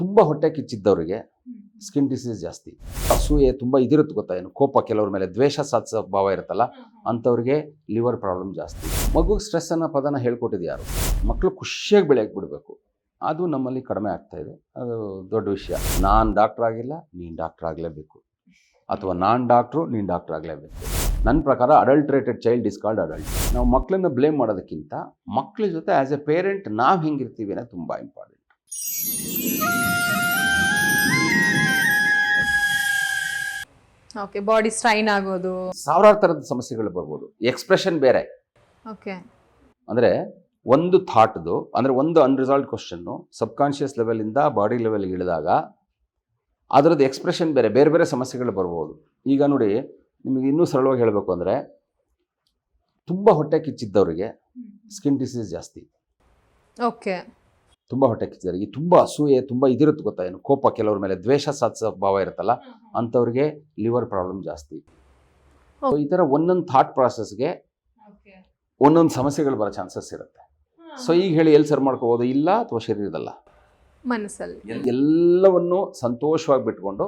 ತುಂಬ ಹೊಟ್ಟೆ ಕಿಚ್ಚಿದ್ದವರಿಗೆ ಸ್ಕಿನ್ ಡಿಸೀಸ್ ಜಾಸ್ತಿ. ಅಸೂಯೆ ತುಂಬ ಇದಿರುತ್ತೆ ಗೊತ್ತಾ ಏನು? ಕೋಪ ಕೆಲವ್ರ ಮೇಲೆ ದ್ವೇಷ ಸಾಧಿಸೋ ಭಾವ ಇರುತ್ತಲ್ಲ ಅಂಥವ್ರಿಗೆ ಲಿವರ್ ಪ್ರಾಬ್ಲಮ್ ಜಾಸ್ತಿ. ಮಗು ಸ್ಟ್ರೆಸ್ ಅನ್ನೋ ಪದನ ಹೇಳ್ಕೊಟ್ಟಿದ್ದು ಯಾರು? ಮಕ್ಕಳು ಖುಷಿಯಾಗಿ ಬೆಳೆಯಕ್ಕೆ ಬಿಡಬೇಕು ಅದು ನಮ್ಮಲ್ಲಿ ಕಡಿಮೆ ಆಗ್ತಾ ಇದೆ. ಅದು ದೊಡ್ಡ ವಿಷಯ. ನಾನು ಡಾಕ್ಟ್ರ್ ಆಗಿಲ್ಲ ನೀನು ಡಾಕ್ಟ್ರ್ ಆಗಲೇಬೇಕು. ಅಥವಾ ನಾನು ಡಾಕ್ಟ್ರು ನೀನು ಡಾಕ್ಟ್ರ್ ಆಗಲೇಬೇಕು. ನನ್ನ ಪ್ರಕಾರ adulterated child is called adult ನಾವು ಮಕ್ಕಳನ್ನ ಬ್ಲೇಮ್ ಮಾಡೋದಕ್ಕಿಂತ ಮಕ್ಕಳ ಜೊತೆ ಆ್ಯಸ್ ಎ ಪೇರೆಂಟ್ ನಾವು ಹೆಂಗಿರ್ತೀವಿ ಅನ್ನೋದು ತುಂಬ ಇಂಪಾರ್ಟೆಂಟ್ ಓಕೆ ಬಾಡಿ ಸ್ಟ್ರೈನ್ ಆಗೋದು. ಸಾವಿರಾರು ಥರದ ಸಮಸ್ಯೆಗಳು ಬರ್ಬೋದು. ಎಕ್ಸ್ಪ್ರೆಷನ್ ಬೇರೆ. ಓಕೆ ಅಂದರೆ ಒಂದು ಥಾಟ್ದು ಅಂದರೆ ಒಂದು ಅನ್ರಿಸಾಲ್ವ್ ಕ್ವಶನ್ನು ಸಬ್ಕಾನ್ಷಿಯಸ್ ಲೆವೆಲಿಂದ ಬಾಡಿ ಲೆವೆಲ್ಗೆ ಇಳಿದಾಗ ಅದರದ್ದು ಎಕ್ಸ್ಪ್ರೆಷನ್ ಬೇರೆ ಬೇರೆ ಬೇರೆ ಸಮಸ್ಯೆಗಳು ಬರ್ಬೋದು. ಈಗ ನೋಡಿ ನಿಮಗೆ ಇನ್ನೂ ಸರಳವಾಗಿ ಹೇಳಬೇಕು ಅಂದರೆ ತುಂಬ ಹೊಟ್ಟೆ ಕಿಚ್ಚಿದ್ದವರಿಗೆ ಸ್ಕಿನ್ ಡಿಸೀಸ್ ಜಾಸ್ತಿ. ಓಕೆ ತುಂಬ ಹೊಟ್ಟೆ ಕಿಚ್ಚಿದ್ದಾರೆ ಈ ತುಂಬ ಅಸೂಯೆ ತುಂಬ ಇದಿರುತ್ತೆ ಗೊತ್ತಾ ಏನು? ಕೋಪ ಕೆಲವ್ರ ಮೇಲೆ ದ್ವೇಷ ಸಾಧಿಸೋ ಭಾವ ಇರುತ್ತಲ್ಲ ಅಂಥವ್ರಿಗೆ ಲಿವರ್ ಪ್ರಾಬ್ಲಮ್ ಜಾಸ್ತಿ. ಈ ಥರ ಒಂದೊಂದು ಥಾಟ್ ಪ್ರಾಸೆಸ್ಗೆ ಒಂದೊಂದು ಸಮಸ್ಯೆಗಳು ಬರೋ ಚಾನ್ಸಸ್ ಇರುತ್ತೆ. ಸೊ ಈಗ ಹೇಳಿ ಎಲ್ಲಿ ಸರ್ ಮಾಡ್ಕೋಬೋದು? ಇಲ್ಲ ಅಥವಾ ಶರೀರದಲ್ಲ? ಮನಸ್ಸಲ್ಲಿ. ಎಲ್ಲವನ್ನು ಸಂತೋಷವಾಗಿ ಬಿಟ್ಕೊಂಡು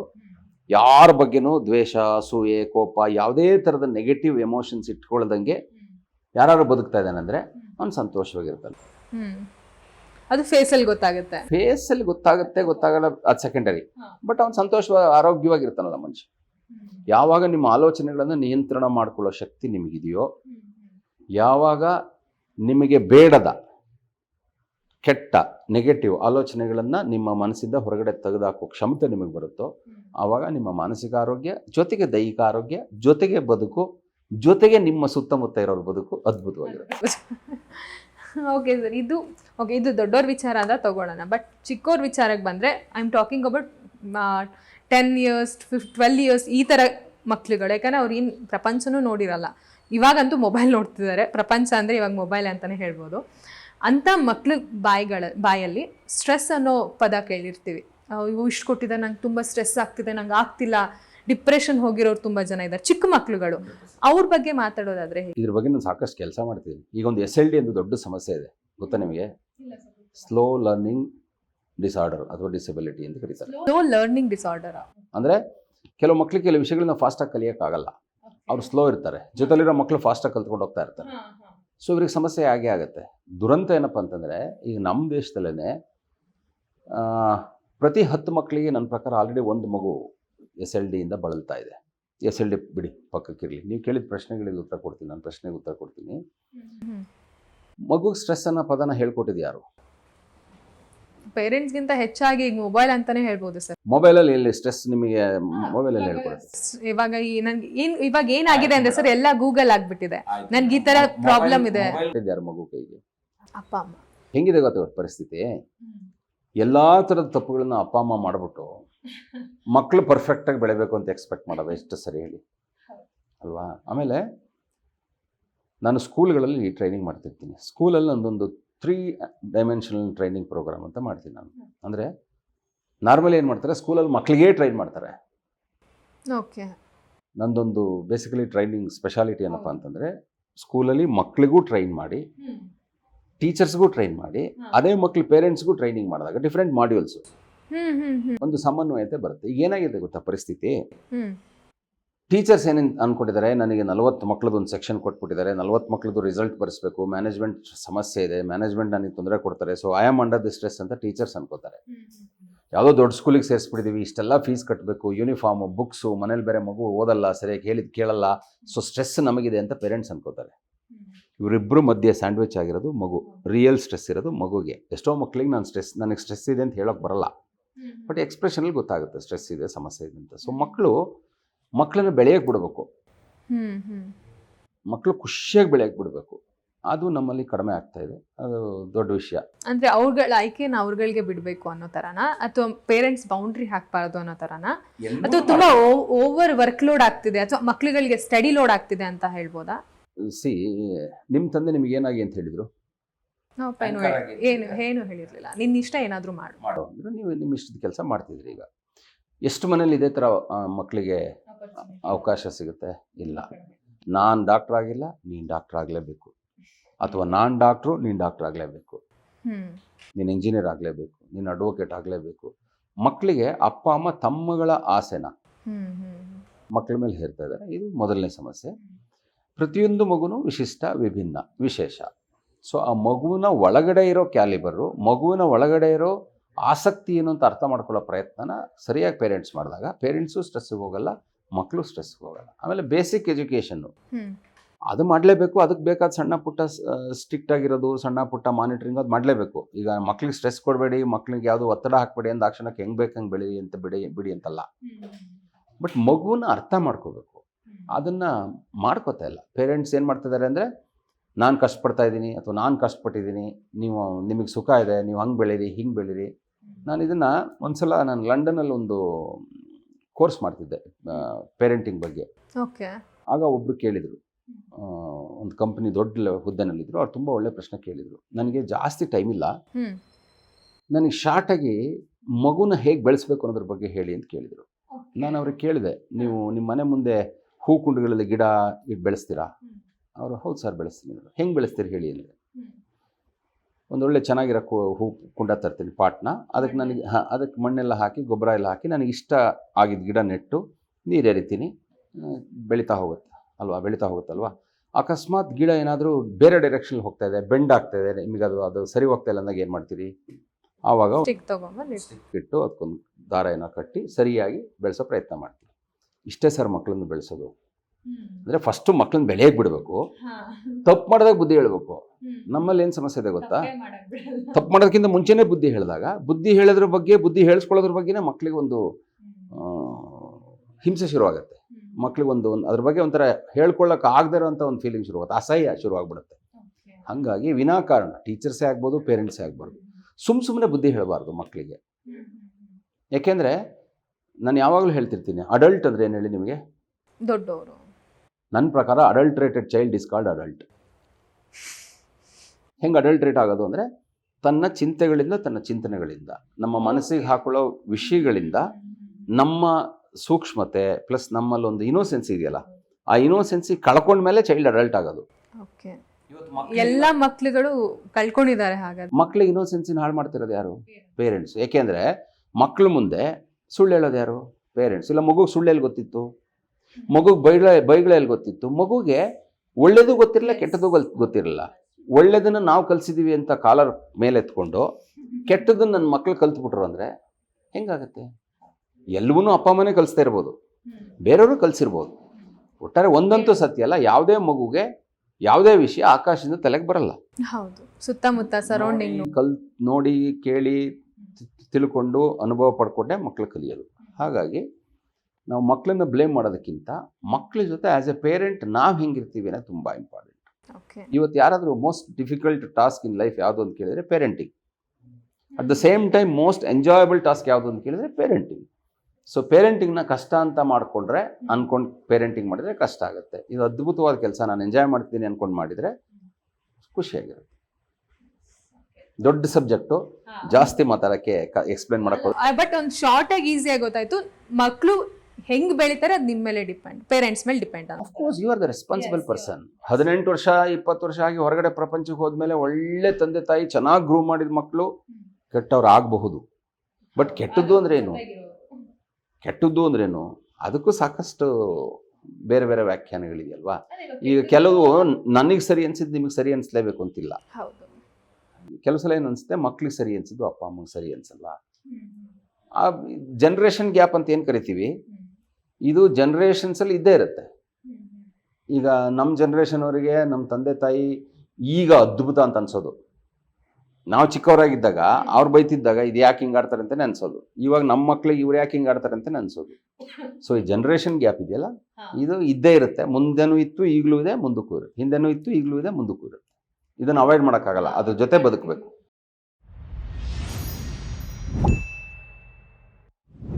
ಯಾರ ಬಗ್ಗೆನೂ ದ್ವೇಷ ಅಸೂಯೆ ಕೋಪ ಯಾವುದೇ ಥರದ ನೆಗೆಟಿವ್ ಎಮೋಷನ್ಸ್ ಇಟ್ಕೊಳ್ದಂಗೆ ಯಾರು ಬದುಕ್ತಾ ಇದ್ದಾನೆ ಅಂದರೆ ಅವ್ನು ಸಂತೋಷವಾಗಿರ್ತಾನೆ. ಅದು ಫೇಸಲ್ಲಿ ಗೊತ್ತಾಗುತ್ತೆ. ಫೇಸಲ್ಲಿ ಗೊತ್ತಾಗುತ್ತೆ ಗೊತ್ತಾಗಲ್ಲ ಅದು ಸೆಕೆಂಡರಿ ಬಟ್ ಅವ್ನು ಸಂತೋಷವಾಗಿ ಆರೋಗ್ಯವಾಗಿರ್ತಾನಲ್ಲ ಮನುಷ್ಯ. ಯಾವಾಗ ನಿಮ್ಮ ಆಲೋಚನೆಗಳನ್ನು ನಿಯಂತ್ರಣ ಮಾಡ್ಕೊಳ್ಳೋ ಶಕ್ತಿ ನಿಮಗಿದೆಯೋ ಯಾವಾಗ ನಿಮಗೆ ಬೇಡದ ಕೆಟ್ಟ ನೆಗೆಟಿವ್ ಆಲೋಚನೆಗಳನ್ನು ನಿಮ್ಮ ಮನಸ್ಸಿಂದ ಹೊರಗಡೆ ತೆಗೆದುಹಾಕೋ ಕ್ಷಮತೆ ನಿಮಗೆ ಬರುತ್ತೋ ಆವಾಗ ನಿಮ್ಮ ಮಾನಸಿಕ ಆರೋಗ್ಯ ಜೊತೆಗೆ ದೈಹಿಕ ಆರೋಗ್ಯ ಜೊತೆಗೆ ಬದುಕು ಜೊತೆಗೆ ನಿಮ್ಮ ಸುತ್ತಮುತ್ತ ಇರೋರು ಬದುಕು ಅದ್ಭುತವಾಗಿರುತ್ತೆ. ಓಕೆ ಸರ್ ಇದು ಓಕೆ ಇದು ದೊಡ್ಡವ್ರ ವಿಚಾರ ಅಂತ ತೊಗೊಳ್ಳೋಣ. ಬಟ್ ಚಿಕ್ಕವ್ರ ವಿಚಾರಕ್ಕೆ ಬಂದರೆ I am talking about ten years ಫಿಫ್ twelve years ಈ ಥರ ಮಕ್ಳುಗಳು. ಯಾಕಂದರೆ ಅವ್ರು ಏನು ಪ್ರಪಂಚನೂ ನೋಡಿರಲ್ಲ. ಇವಾಗಂತೂ ಮೊಬೈಲ್ ನೋಡ್ತಿದ್ದಾರೆ. ಪ್ರಪಂಚ ಅಂದರೆ ಇವಾಗ ಮೊಬೈಲ್ ಅಂತಲೇ ಹೇಳ್ಬೋದು. ಅಂಥ ಮಕ್ಳು ಬಾಯಿಗಳ, ಬಾಯಲ್ಲಿ ಸ್ಟ್ರೆಸ್ ಅನ್ನೋ ಪದ ಕೇಳಿರ್ತೀವಿ. ಇವು ಇಷ್ಟು ಕೊಟ್ಟಿದೆ ನಂಗೆ ತುಂಬ ಸ್ಟ್ರೆಸ್ ಆಗ್ತಿದೆ, ನಂಗೆ ಆಗ್ತಿಲ್ಲ. ಡಿಪ್ರೆಷನ್ ಹೋಗಿರೋರು ತುಂಬ ಜನ ಇದ್ದಾರೆ. ಚಿಕ್ಕ ಮಕ್ಳುಗಳು. ಅವ್ರ ಬಗ್ಗೆ ಮಾತಾಡೋದಾದ್ರೆ ಇದ್ರ ಬಗ್ಗೆ ನಾನು ಸಾಕಷ್ಟು ಕೆಲಸ ಮಾಡ್ತೀನಿ ಈಗ ಒಂದು ಎಸ್ ಎಲ್ ಡಿ ಒಂದು ದೊಡ್ಡ ಸಮಸ್ಯೆ ಇದೆ. ಗೊತ್ತಾ ನಿಮಗೆ? ಸ್ಲೋ ಲರ್ನಿಂಗ್ ಡಿಸಾರ್ಡರ್ ಅಥವಾ ಡಿಸಬಿಲಿಟಿ ಅಂತ ಕರೀತಾರೆ. ಸ್ಲೋ ಲರ್ನಿಂಗ್ ಡಿಸಾರ್ಡರ್ ಅಂದ್ರೆ ಕೆಲವು ಮಕ್ಳಿಗೆ ಕೆಲವು ವಿಷಯಗಳನ್ನ ಫಾಸ್ಟಾಗಿ ಕಲಿಯೋಕ್ಕಾಗಲ್ಲ ಅವ್ರು ಸ್ಲೋ ಇರ್ತಾರೆ. ಜೊತೆಲಿರೋ ಮಕ್ಕಳು ಫಾಸ್ಟಾಗಿ ಕಲ್ತ್ಕೊಂಡು ಹೋಗ್ತಾ ಇರ್ತಾರೆ. ಸೊ ಇವ್ರಿಗೆ ಸಮಸ್ಯೆ ಆಗೇ ಆಗುತ್ತೆ. ದುರಂತ ಏನಪ್ಪ ಅಂತಂದರೆ ಈಗ ನಮ್ಮ ದೇಶದಲ್ಲೇ ಪ್ರತಿ ಹತ್ತು ಮಕ್ಕಳಿಗೆ ನನ್ನ ಪ್ರಕಾರ ಆಲ್ರೆಡಿ ಒಂದು ಮಗು ಎಸ್ ಎಲ್ ಡಿಯಿಂದ ಬಳಲ್ತಾ ಇದೆ. ಎಸ್ ಎಲ್ ಡಿ ಬಿಡಿ ಪಕ್ಕಕ್ಕಿರಲಿ ನೀವು ಕೇಳಿದ ಪ್ರಶ್ನೆಗಳಿಗೆ ಉತ್ತರ ಕೊಡ್ತೀನಿ ನಾನು ಪ್ರಶ್ನೆಗೆ ಉತ್ತರ ಕೊಡ್ತೀನಿ. ಮಗುಗೆ ಸ್ಟ್ರೆಸ್ ಅನ್ನೋ ಪದನ ಹೇಳ್ಕೊಟ್ಟಿದ್ದು ಯಾರು? ಪೇರೆಂಟ್ಸ್ಗಿಂತ ಹೆಚ್ಚಾಗಿ ಈಗ ಮೊಬೈಲ್ ಅಂತಾನೆ ಹೇಳ್ಬೋದು ಸರ್. ಮೊಬೈಲಲ್ಲಿ ಎಲ್ಲಿ ಸ್ಟ್ರೆಸ್ ನಿಮಗೆ ಮೊಬೈಲಲ್ಲಿ ಹೇಳ್ಕೊಡುತ್ತೆ ಇವಾಗ ಈ ನನ್ಗೆ ಏನು ಇವಾಗ ಏನಾಗಿದೆ ಅಂದ್ರೆ ಸರ್ ಎಲ್ಲ ಗೂಗಲ್ ಆಗಿಬಿಟ್ಟಿದೆ. ನನ್ಗೆ ಈ ತರ ಪ್ರಾಬ್ಲಮ್ ಇದೆ. ಮೊಬೈಲ್ ಯಾರು ಮಗು ಕೈಗೆ? ಅಪ್ಪ ಅಮ್ಮ. ಹೆಂಗಿದೆ ಗೊತ್ತ ಪರಿಸ್ಥಿತಿ? ಎಲ್ಲ ಥರದ ತಪ್ಪುಗಳನ್ನ ಅಪ್ಪ ಅಮ್ಮ ಮಾಡಿಬಿಟ್ಟು ಮಕ್ಕಳು ಪರ್ಫೆಕ್ಟಾಗಿ ಬೆಳಿಬೇಕು ಅಂತ ಎಕ್ಸ್ಪೆಕ್ಟ್ ಮಾಡೋದು ಎಷ್ಟು ಸರಿ ಹೇಳಿ. ಅಲ್ವಾ? ಆಮೇಲೆ ನಾನು ಸ್ಕೂಲ್ಗಳಲ್ಲಿ ಟ್ರೈನಿಂಗ್ ಮಾಡ್ತಿರ್ತೀನಿ. ಸ್ಕೂಲಲ್ಲಿ ನಂದೊಂದು ತ್ರೀ ಡೈಮೆನ್ಷನಲ್ ಟ್ರೈನಿಂಗ್ ಪ್ರೋಗ್ರಾಮ್ ಅಂತ ಮಾಡ್ತೀನಿ ನಾನು. ಅಂದರೆ ನಾರ್ಮಲಿ ಏನು ಮಾಡ್ತಾರೆ? ಸ್ಕೂಲಲ್ಲಿ ಮಕ್ಕಳಿಗೇ ಟ್ರೈನ್ ಮಾಡ್ತಾರೆ. ಓಕೆ ನಂದೊಂದು ಬೇಸಿಕಲಿ ಟ್ರೈನಿಂಗ್ ಸ್ಪೆಷಾಲಿಟಿ ಏನಪ್ಪ ಅಂತಂದರೆ ಸ್ಕೂಲಲ್ಲಿ ಮಕ್ಕಳಿಗೂ ಟ್ರೈನ್ ಮಾಡಿ ಟೀಚರ್ಸ್ಗೂ ಟ್ರೈನ್ ಮಾಡಿ ಅದೇ ಮಕ್ಳು ಪೇರೆಂಟ್ಸ್ಗೂ ಟ್ರೈನಿಂಗ್ ಮಾಡಿದಾಗ ಡಿಫ್ರೆಂಟ್ ಮಾಡ್ಯೂಲ್ಸು ಒಂದು ಸಮನ್ವಯತೆ ಬರುತ್ತೆ. ಈಗ ಏನಾಗಿದೆ ಗೊತ್ತಾ ಪರಿಸ್ಥಿತಿ? ಟೀಚರ್ಸ್ ಏನೇನು ಅನ್ಕೊಂಡಿದ್ದಾರೆ? ನನಗೆ ನಲವತ್ತು ಮಕ್ಳದ್ದು ಒಂದು ಸೆಕ್ಷನ್ ಕೊಟ್ಬಿಟ್ಟಿದ್ದಾರೆ. ನಲವತ್ತು ಮಕ್ಳದ್ದು ರಿಸಲ್ಟ್ ಬರೆಸಬೇಕು. ಮ್ಯಾನೇಜ್ಮೆಂಟ್ ಸಮಸ್ಯೆ ಇದೆ. ಮ್ಯಾನೇಜ್ಮೆಂಟ್ ನನಗೆ ತೊಂದರೆ ಕೊಡ್ತಾರೆ. So I am under the stress ಅಂತ ಟೀಚರ್ಸ್ ಅನ್ಕೋತಾರೆ. ಯಾವುದೋ ದೊಡ್ಡ ಸ್ಕೂಲಿಗೆ ಸೇರಿಸ್ಬಿಟ್ಟಿದ್ದೀವಿ ಇಷ್ಟೆಲ್ಲ ಫೀಸ್ ಕಟ್ಟಬೇಕು ಯೂನಿಫಾರ್ಮು ಬುಕ್ಸು ಮನೇಲಿ ಬೇರೆ ಮಗು ಓದಲ್ಲ ಸರಿಯಾಗಿ ಹೇಳಿದ್ ಕೇಳಲ್ಲ. ಸೊ ಸ್ಟ್ರೆಸ್ ನಮಗಿದೆ ಅಂತ ಪೇರೆಂಟ್ಸ್ ಅನ್ಕೋತಾರೆ. ಇವರಿಬ್ಬರು ಮಧ್ಯೆ ಸ್ಯಾಂಡ್ವಿಚ್ ಆಗಿರೋದು ಮಗು. ರಿಯಲ್ ಸ್ಟ್ರೆಸ್ ಇರೋದು ಮಗುಗೆ. ಎಷ್ಟೋ ಮಕ್ಳಿಗೆ ನಾನು ಸ್ಟ್ರೆಸ್ ನನಗೆ ಸ್ಟ್ರೆಸ್ ಇದೆ ಅಂತ ಹೇಳೋಕೆ ಬರಲ್ಲ. ಬಟ್ ಎಕ್ಸ್ಪ್ರೆಷನಲ್ಲಿ ಗೊತ್ತಾಗುತ್ತೆ ಸ್ಟ್ರೆಸ್ ಇದೆ ಸಮಸ್ಯೆ ಇದೆ ಅಂತ. ಸೊ ಮಕ್ಕಳು ಮಕ್ಕಳನ್ನ ಬೆಳೆಯಕ್ಕೆ ಬಿಡಬೇಕು. ಮಕ್ಕಳು ಖುಷಿಯಾಗಿ ಬೆಳೆಯಕ್ಕೆ ಬಿಡಬೇಕು. ಅದು ನಮ್ಮಲ್ಲಿ ಕಡಿಮೆ ಆಗ್ತಾ ಇದೆ. ಅದು ದೊಡ್ಡ ವಿಷಯ. ಅಂದ್ರೆ ಅವ್ರಗಳ ಆಯ್ಕೆನ ಅವ್ರಗಳಿಗೆ ಬಿಡ್ಬೇಕು ಅನ್ನೋ ತರನ? ಅಥವಾ ಪೇರೆಂಟ್ಸ್ ಬೌಂಡ್ರಿ ಹಾಕ್ಬಾರ್ದು ಅನ್ನೋ ತರನ? ಅಥವಾ ತುಂಬಾ ಓವರ್ ವರ್ಕ್ ಲೋಡ್ ಆಗ್ತಿದೆ ಅಥವಾ ಮಕ್ಳುಗಳಿಗೆ ಸ್ಟಡಿ ಲೋಡ್ ಆಗ್ತಿದೆ ಅಂತ ಹೇಳ್ಬೋದಾ? ಸಿ ನಿಮ್ಮ ತಂದೆ ನಿಮ್ಗೆ ಏನಾಗಿ ಅಂತ ಹೇಳಿದ್ರು? ನಾವು ಏನು ಏನು ಏನು ಹೇಳಿರ್ಲಿಲ್ಲ. ನಿನ್ನ ಇಷ್ಟ ಏನಾದರೂ ಮಾಡು. ಮಾಡೋ. ಅಂದ್ರೆ ನೀವು ನಿಮ್ಮ ಇಷ್ಟದ ಕೆಲಸ ಮಾಡ್ತಿದ್ರಿ ಈಗ. ಎಷ್ಟು ಮನೇಲಿ ಇದೇ ಥರ ಮಕ್ಕಳಿಗೆ ಅವಕಾಶ ಸಿಗುತ್ತೆ. ಇಲ್ಲ. ನಾನು ಡಾಕ್ಟ್ರ್ ಆಗಿಲ್ಲ ನೀನು ಡಾಕ್ಟ್ರ್ ಆಗಲೇಬೇಕು. ಅಥವಾ ನಾನು ಡಾಕ್ಟ್ರು ನೀನು ಡಾಕ್ಟ್ರ್ ಆಗಲೇಬೇಕು. ನೀನು ಇಂಜಿನಿಯರ್ ಆಗಲೇಬೇಕು. ನೀನು ಅಡ್ವೊಕೇಟ್ ಆಗಲೇಬೇಕು. ಮಕ್ಕಳಿಗೆ ಅಪ್ಪ ಅಮ್ಮ ತಮ್ಮಗಳ ಆಸೆನ ಮಕ್ಕಳ ಮೇಲೆ ಹೇರ್ತಾ ಇದ್ದಾರೆ. ಇದು ಮೊದಲನೇ ಸಮಸ್ಯೆ. ಪ್ರತಿಯೊಂದು ಮಗುನೂ ವಿಶಿಷ್ಟ ವಿಭಿನ್ನ ವಿಶೇಷ. ಸೊ ಆ ಮಗುವಿನ ಒಳಗಡೆ ಇರೋ ಕ್ಯಾಲಿಬರು ಮಗುವಿನ ಒಳಗಡೆ ಇರೋ ಆಸಕ್ತಿ ಏನು ಅಂತ ಅರ್ಥ ಮಾಡ್ಕೊಳ್ಳೋ ಪ್ರಯತ್ನನ ಸರಿಯಾಗಿ ಪೇರೆಂಟ್ಸ್ ಮಾಡಿದಾಗ ಪೇರೆಂಟ್ಸು ಸ್ಟ್ರೆಸ್ಸಿಗೆ ಹೋಗಲ್ಲ ಮಕ್ಕಳು ಸ್ಟ್ರೆಸ್ಗೆ ಹೋಗಲ್ಲ. ಆಮೇಲೆ ಬೇಸಿಕ್ ಎಜುಕೇಷನ್ನು. ಅದು ಮಾಡಲೇಬೇಕು ಅದಕ್ಕೆ ಬೇಕಾದ ಸಣ್ಣ ಪುಟ್ಟ ಸ್ಟ್ರಿಕ್ಟ್ ಆಗಿರೋದು ಸಣ್ಣ ಪುಟ್ಟ ಮಾನಿಟ್ರಿಂಗ್ ಅದು ಮಾಡಲೇಬೇಕು. ಈಗ ಮಕ್ಳಿಗೆ ಸ್ಟ್ರೆಸ್ ಕೊಡಬೇಡಿ ಮಕ್ಳಿಗೆ ಯಾವುದು ಒತ್ತಡ ಹಾಕಬೇಡಿ ಅಂದ ಕ್ಷಣಕ್ಕೆ ಹೆಂಗೆ ಬೇಕು ಹಂಗೆ ಬೆಳಿ ಅಂತ ಬಿಡಿ ಬಿಡಿ ಅಂತಲ್ಲ. ಬಟ್ ಮಗುವನ್ನ ಅರ್ಥ ಮಾಡ್ಕೋಬೇಕು. ಅದನ್ನು ಮಾಡ್ಕೋತಾ ಇಲ್ಲ. ಪೇರೆಂಟ್ಸ್ ಏನು ಮಾಡ್ತಿದ್ದಾರೆ ಅಂದರೆ ನಾನು ಕಷ್ಟಪಡ್ತಾ ಇದ್ದೀನಿ ಅಥವಾ ನಾನು ಕಷ್ಟಪಟ್ಟಿದ್ದೀನಿ ನೀವು ನಿಮಗೆ ಸುಖ ಇದೆ ನೀವು ಹಂಗೆ ಬೆಳೀರಿ ಹಿಂಗೆ ಬೆಳೀರಿ ನಾನು ಇದನ್ನು ಒಂದ್ಸಲ ನಾನು ಲಂಡನಲ್ಲಿ ಒಂದು ಕೋರ್ಸ್ ಮಾಡ್ತಿದ್ದೆ ಪೇರೆಂಟಿಂಗ್ ಬಗ್ಗೆ. ಓಕೆ. ಆಗ ಒಬ್ಬರು ಕೇಳಿದರು ಒಂದು ಕಂಪ್ನಿ ದೊಡ್ಡ ಹುದ್ದೆನಲ್ಲಿದ್ದರು ಅವ್ರು ತುಂಬ ಒಳ್ಳೆ ಪ್ರಶ್ನೆ ಕೇಳಿದರು. ನನಗೆ ಜಾಸ್ತಿ ಟೈಮ್ ಇಲ್ಲ. ನನಗೆ ಶಾರ್ಟಾಗಿ ಮಗುನ ಹೇಗೆ ಬೆಳೆಸ್ಬೇಕು ಅನ್ನೋದ್ರ ಬಗ್ಗೆ ಹೇಳಿ ಅಂತ ಕೇಳಿದರು. ನಾನು ಅವ್ರಿಗೆ ಕೇಳಿದೆ ನೀವು ನಿಮ್ಮ ಮನೆ ಮುಂದೆ ಹೂ ಕುಂಡಗಳಲ್ಲಿ ಗಿಡ ಇಟ್ಟು ಬೆಳೆಸ್ತೀರಾ? ಅವರು ಹೌದು ಸರ್ ಬೆಳೆಸ್ತೀನಿ ಹೆಂಗೆ ಬೆಳೆಸ್ತೀರಿ ಹೇಳಿ ಅಂದರೆ. ಒಂದೊಳ್ಳೆ ಚೆನ್ನಾಗಿರೋ ಕು ಹೂ ಕುಂಡ ತರ್ತೀನಿ ಪಾಟ್ನ. ಅದಕ್ಕೆ ನನಗೆ ಹಾಂ ಅದಕ್ಕೆ ಮಣ್ಣೆಲ್ಲ ಹಾಕಿ ಗೊಬ್ಬರ ಎಲ್ಲ ಹಾಕಿ ನನಗೆ ಇಷ್ಟ ಆಗಿದ್ದ ಗಿಡ ನೆಟ್ಟು ನೀರು ಎರಿತೀನಿ ಬೆಳೀತಾ ಹೋಗುತ್ತೆ ಅಲ್ವಾ ಬೆಳೀತಾ ಹೋಗುತ್ತಲ್ವಾ ಅಕಸ್ಮಾತ್ ಗಿಡ ಏನಾದರೂ ಬೇರೆ ಡೈರೆಕ್ಷನ್ ಹೋಗ್ತಾ ಇದೆ ಬೆಂಡ್ ಆಗ್ತಾ ಇದೆ ನಿಮಗೆ ಅದು ಅದು ಸರಿ ಹೋಗ್ತಾ ಇಲ್ಲ ಅಂದಾಗ ಏನು ಮಾಡ್ತೀರಿ? ಆವಾಗ ಇಟ್ಟು ಅದಕ್ಕೊಂದು ದಾರ ಏನೋ ಕಟ್ಟಿ ಸರಿಯಾಗಿ ಬೆಳೆಸೋ ಪ್ರಯತ್ನ ಮಾಡ್ತೀವಿ ಇಷ್ಟೇ ಸರ್ ಮಕ್ಕಳನ್ನು ಬೆಳೆಸೋದು. ಅಂದರೆ ಫಸ್ಟು ಮಕ್ಕಳನ್ನ ಬೆಳೆಯಕ್ಕೆ ಬಿಡಬೇಕು. ತಪ್ಪು ಮಾಡಿದಾಗ ಬುದ್ಧಿ ಹೇಳಬೇಕು. ನಮ್ಮಲ್ಲಿ ಏನು ಸಮಸ್ಯೆ ಇದೆ ಗೊತ್ತಾ? ತಪ್ಪು ಮಾಡೋದಕ್ಕಿಂತ ಮುಂಚೆನೇ ಬುದ್ಧಿ ಹೇಳಿದಾಗ ಬುದ್ಧಿ ಹೇಳೋದ್ರ ಬಗ್ಗೆ ಬುದ್ಧಿ ಹೇಳಿಸ್ಕೊಳ್ಳೋದ್ರ ಬಗ್ಗೆನೇ ಮಕ್ಕಳಿಗೆ ಒಂದು ಹಿಂಸೆ ಶುರುವಾಗುತ್ತೆ. ಮಕ್ಳಿಗೆ ಒಂದು ಒಂದು ಅದ್ರ ಬಗ್ಗೆ ಒಂಥರ ಹೇಳ್ಕೊಳ್ಳೋಕೆ ಆಗದೇ ಇರೋಂಥ ಒಂದು ಫೀಲಿಂಗ್ ಶುರುವಾಗುತ್ತೆ. ಅಸಹ್ಯ ಶುರುವಾಗ್ಬಿಡುತ್ತೆ. ಹಾಗಾಗಿ ವಿನಾಕಾರಣ ಟೀಚರ್ಸೇ ಆಗ್ಬೋದು ಪೇರೆಂಟ್ಸೇ ಆಗ್ಬಾರ್ದು ಸುಮ್ಮ ಸುಮ್ಮನೆ ಬುದ್ಧಿ ಹೇಳಬಾರ್ದು ಮಕ್ಕಳಿಗೆ ಯಾಕೆಂದರೆ ನಾನು ಯಾವಾಗಲೂ ಹೇಳ್ತಿರ್ತೀನಿ ಅಡಲ್ಟ್ ಅಂದರೆ ಏನು ಹೇಳಿ ನಿಮಗೆ? ದೊಡ್ಡವರು. ನನ್ನ ಪ್ರಕಾರ adulterated child is called adult ಹೆಂಗೆ ಅಡಲ್ಟ್ರೇಟ್ ಆಗೋದು ಅಂದರೆ ತನ್ನ ಚಿಂತೆಗಳಿಂದ ತನ್ನ ಚಿಂತನೆಗಳಿಂದ ನಮ್ಮ ಮನಸ್ಸಿಗೆ ಹಾಕೊಳ್ಳೋ ವಿಷಯಗಳಿಂದ ನಮ್ಮ ಸೂಕ್ಷ್ಮತೆ ಪ್ಲಸ್ ನಮ್ಮಲ್ಲೊಂದು ಇನೋಸೆನ್ಸ್ ಇದೆಯಲ್ಲ ಆ ಇನೋಸೆನ್ಸಿ ಕಳ್ಕೊಂಡ್ಮೇಲೆ ಚೈಲ್ಡ್ ಅಡಲ್ಟ್ ಆಗೋದು. ಓಕೆ ಎಲ್ಲ ಮಕ್ಳುಗಳು ಕಳ್ಕೊಂಡಿದ್ದಾರೆ ಹಾಗಾದ್ರೆ. ಮಕ್ಳಿಗೆ ಇನೋಸೆನ್ಸಿನ ಹಾಳು ಮಾಡ್ತಿರೋದು ಯಾರು? ಪೇರೆಂಟ್ಸ್ ಯಾಕೆಂದರೆ ಮಕ್ಕಳು ಮುಂದೆ ಸುಳ್ಳು ಹೇಳೋದು ಯಾರು? ಪೇರೆಂಟ್ಸ್ ಇಲ್ಲ ಮಗುಗೆ ಸುಳ್ಳು ಎಲ್ಲಿ ಗೊತ್ತಿತ್ತು? ಮಗುಗೆ ಬೈಗಳ ಬೈಗಳಲ್ಲಿ ಗೊತ್ತಿತ್ತು? ಮಗುಗೆ ಒಳ್ಳೇದು ಗೊತ್ತಿರಲಿಲ್ಲ ಕೆಟ್ಟದ್ದು ಗೊಲ್ ಗೊತ್ತಿರಲಿಲ್ಲ ಒಳ್ಳೇದನ್ನು ನಾವು ಕಲಿಸಿದ್ದೀವಿ ಅಂತ ಕಾಲರ್ ಮೇಲೆ ಎತ್ಕೊಂಡು ಕೆಟ್ಟದನ್ನು ನನ್ನ ಮಕ್ಳು ಕಲ್ತ್ಬಿಟ್ರು ಅಂದರೆ ಹೆಂಗಾಗತ್ತೆ? ಎಲ್ಲವನ್ನೂ ಅಪ್ಪ ಅಮ್ಮನೇ ಕಲಿಸ್ತಾ ಇರ್ಬೋದು. ಬೇರೆಯವರು ಕಲಿಸಿರ್ಬೋದು. ಒಟ್ಟಾರೆ ಒಂದಂತೂ ಸತ್ಯ ಅಲ್ಲ ಯಾವುದೇ ಮಗುಗೆ ಯಾವುದೇ ವಿಷಯ ಆಕಾಶದಿಂದ ತಲೆಗೆ ಬರಲ್ಲ. ಹೌದು. ಸುತ್ತಮುತ್ತ ಸರೌಂಡಿಂಗ್ ಕಲ್ ನೋಡಿ ಕೇಳಿ ತಿಳ್ಕೊಂಡು ಅನುಭವ ಪಡ್ಕೊಂಡೆ ಮಕ್ಕಳು ಕಲಿಯೋದು. ಹಾಗಾಗಿ ನಾವು ಮಕ್ಕಳನ್ನ ಬ್ಲೇಮ್ ಮಾಡೋದಕ್ಕಿಂತ ಮಕ್ಕಳ ಜೊತೆ ಆ್ಯಸ್ ಎ ಪೇರೆಂಟ್ ನಾವು ಹೆಂಗಿರ್ತೀವಿ ಅನ್ನೋದು ತುಂಬ ಇಂಪಾರ್ಟೆಂಟ್ ಇವತ್ತು ಯಾರಾದರೂ most difficult task in life ಯಾವುದು ಅಂತ ಕೇಳಿದ್ರೆ parenting at the same time most enjoyable task ಯಾವುದು ಅಂತ ಕೇಳಿದ್ರೆ ಪೇರೆಂಟಿಂಗ್ ಸೊ ಪೇರೆಂಟಿಂಗ್ನ ಕಷ್ಟ ಅಂತ ಮಾಡಿಕೊಂಡ್ರೆ ಅನ್ಕೊಂಡು ಪೇರೆಂಟಿಂಗ್ ಮಾಡಿದ್ರೆ ಕಷ್ಟ ಆಗುತ್ತೆ. ಇದು ಅದ್ಭುತವಾದ ಕೆಲಸ ನಾನು ಎಂಜಾಯ್ ಮಾಡ್ತೀನಿ ಅನ್ಕೊಂಡು ಮಾಡಿದರೆ ಖುಷಿಯಾಗಿರುತ್ತೆ ದೊಡ್ಡ ಸಬ್ಜೆಕ್ಟು ಜಾಸ್ತಿ ಮಾತಾಡೋಕ್ಕೆ ಎಕ್ಸ್ಪ್ಲೇನ್ ಮಾಡೋಕ್ಕೆ ಬಟ್ ಒಂದು ಶಾರ್ಟ್ ಆಗಿ ಈಸಿಯಾಗಿ ಗೊತ್ತಾಯಿತು. ಮಕ್ಕಳು ಹೆಂಗ್ ಬೆಳಿತಾರೆ ಅದು ನಿಮ್ಮ ಮೇಲೆ ಡಿಪೆಂಡ್ ಪೇರೆಂಟ್ಸ್ ಮೇಲೆ depend of of course you are the responsible person ಹದಿನೆಂಟು ವರ್ಷ ಇಪ್ಪತ್ತು ವರ್ಷ ಆಗಿ ಹೊರಗಡೆ ಪ್ರಪಂಚಕ್ಕೆ ಹೋದ್ಮೇಲೆ ಒಳ್ಳೆ ತಂದೆ ತಾಯಿ ಚೆನ್ನಾಗಿ ಗ್ರೂ ಮಾಡಿದ ಮಕ್ಕಳು ಕೆಟ್ಟವ್ರು ಆಗಬಹುದು. ಬಟ್ ಕೆಟ್ಟದ್ದು ಅಂದ್ರೇನು? ಕೆಟ್ಟದ್ದು ಅಂದ್ರೇನು? ಅದಕ್ಕೂ ಸಾಕಷ್ಟು ಬೇರೆ ಬೇರೆ ವ್ಯಾಖ್ಯಾನಗಳಿದೆಯಲ್ವಾ? ಈಗ ಕೆಲವು ನನಗೆ ಸರಿ ಅನ್ಸಿದ್ದು ನಿಮಗೆ ಸರಿ ಅನಿಸ್ಲೇಬೇಕು ಅಂತಿಲ್ಲ. ಹೌದು. ಕೆಲವು ಸಲ ಏನು ಅನಿಸುತ್ತೆ? ಮಕ್ಳಿಗೆ ಸರಿ ಅನ್ಸಿದ್ದು ಅಪ್ಪ ಅಮ್ಮಗೆ ಸರಿ ಅನ್ಸಲ್ಲ. ಆ ಜನ್ರೇಷನ್ ಗ್ಯಾಪ್ ಅಂತ ಏನು ಕರಿತೀವಿ? ಇದು ಜನ್ರೇಷನ್ಸಲ್ಲಿ ಇದ್ದೇ ಇರುತ್ತೆ. ಈಗ ನಮ್ಮ ಜನ್ರೇಷನ್ ಅವರಿಗೆ ನಮ್ಮ ತಂದೆ ತಾಯಿ ಈಗ ಅದ್ಭುತ ಅಂತ ಅನ್ಸೋದು. ನಾವು ಚಿಕ್ಕವರಾಗಿದ್ದಾಗ ಅವ್ರು ಬೈತಿದ್ದಾಗ ಇದು ಯಾಕೆ ಹಿಂಗೆ ಆಡ್ತಾರೆ ಅಂತಾನೆ ಅನ್ಸೋದು. ಇವಾಗ ನಮ್ಮ ಮಕ್ಳಿಗೆ ಇವ್ರು ಯಾಕೆ ಹಿಂಗೆ ಆಡ್ತಾರೆ ಅಂತಾನೆ ಅನ್ಸೋದು. ಸೊ ಈ ಜನ್ರೇಷನ್ ಗ್ಯಾಪ್ ಇದೆಯಲ್ಲ? ಇದು ಇದ್ದೇ ಇರುತ್ತೆ. ಮುಂದೆನೂ ಇತ್ತು ಈಗಲೂ ಇದೆ ಮುಂದಕ್ಕೂ ಇರುತ್ತೆ. ಹಿಂದೆನೂ ಇತ್ತು ಈಗಲೂ ಇದೆ ಮುಂದಕ್ಕೂ ಇರುತ್ತೆ. ಇದನ್ನು ಅವಾಯ್ಡ್ ಮಾಡೋಕ್ಕಾಗಲ್ಲ. ಅದ್ರ ಜೊತೆ ಬದುಕಬೇಕು.